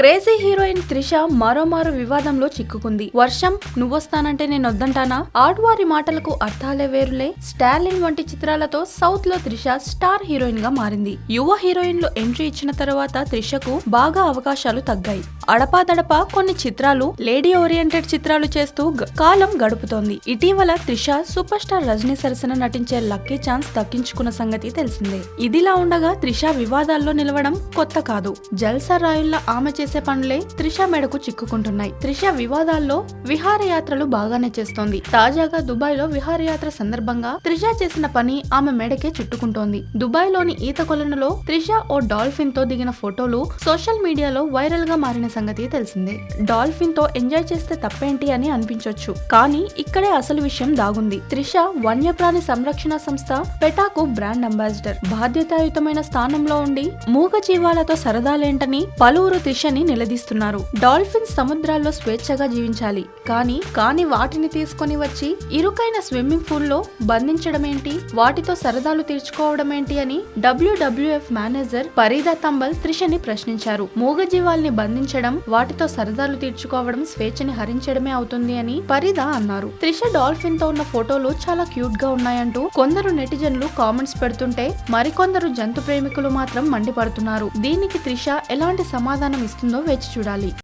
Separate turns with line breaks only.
Crazy heroine Trisha మరోమారు వివాదంలో చిక్కుకుంది. వర్షం నువ్వొస్తానంటే నేను వద్దంటానా ఆడువారి మాటలకు అర్థాలే వేరులే. స్టాలిన్ వంటి చిత్రాలతో సౌత్లో త్రిష స్టార్ హీరోయిన్గా మారింది. యువ హీరోయిన్లో ఎంట్రీ ఇచ్చిన తర్వాత త్రిషకు బాగా అవకాశాలు తగ్గాయి. అడపాదడపా కొన్ని చిత్రాలు లేడీ ఓరియంటెడ్ చిత్రాలు చేస్తూ కాలం గడుపుతోంది. ఇటీవల త్రిష సూపర్ స్టార్ రజనీ సరసన నటించే లక్కీ ఛాన్స్ దక్కించుకున్న సంగతి తెలిసిందే. ఇదిలా ఉండగా త్రిష వివాదాల్లో నిలవడం కొత్త కాదు. జల్సా రాయుల్లా ఆమె చేసే పనులే త్రిష మెడకు చిక్కుకుంటున్నాయి. త్రిష వివాదాల్లో విహారయాత్రలు బాగానే చేస్తోంది. తాజాగా దుబాయ్లో విహారయాత్ర సందర్భంగా త్రిష చేసిన పని ఆమె మెడకే చుట్టుకుంటోంది. దుబాయ్లోని ఈత కొలనులో త్రిష ఓ డాల్ఫిన్తో దిగిన ఫోటోలు సోషల్ మీడియాలో వైరల్గా మారిన సంగతి తెలిసిందే. డాల్ఫిన్తో ఎంజాయ్ చేస్తే తప్పేంటి అని అనిపించొచ్చు కానీ ఇక్కడే అసలు విషయం దాగుంది. త్రిష వన్యప్రాణి సంరక్షణ సంస్థ పెటాకు బ్రాండ్ అంబాసిడర్. బాధ్యతాయుతమైన స్థానంలో ఉండి మూగ జీవాలతో సరదాలేంటని పలువురు త్రిష త్రిషని నిలదీస్తున్నారు. డాల్ఫిన్స్ సముద్రాల్లో స్వేచ్ఛగా జీవించాలి. కానీ కాని వాటిని తీసుకొని వచ్చి ఇరుకైన స్విమ్మింగ్ పూల్లో బంధించడమేంటి? వాటితో సరదాలు తీర్చుకోవడమేంటి అని డబ్ల్యూడబ్ల్యూఎఫ్ మేనేజర్ పరీదా తంబల్ త్రిషని ప్రశ్నించారు. మూగజీవాల్ని బంధించడం వాటితో సరదాలు తీర్చుకోవడం స్వేచ్ఛని హరించడమే అవుతుంది అని పరీదా అన్నారు. త్రిష డాల్ఫిన్తో ఉన్న ఫోటోలు చాలా క్యూట్గా ఉన్నాయంటూ కొందరు నెటిజన్లు కామెంట్స్ పెడుతుంటే మరికొందరు జంతు ప్రేమికులు మాత్రం మండిపడుతున్నారు. దీనికి త్రిష ఎలాంటి సమాధానం ఇస్తుంది వస్తుందో వేచి చూడాలి.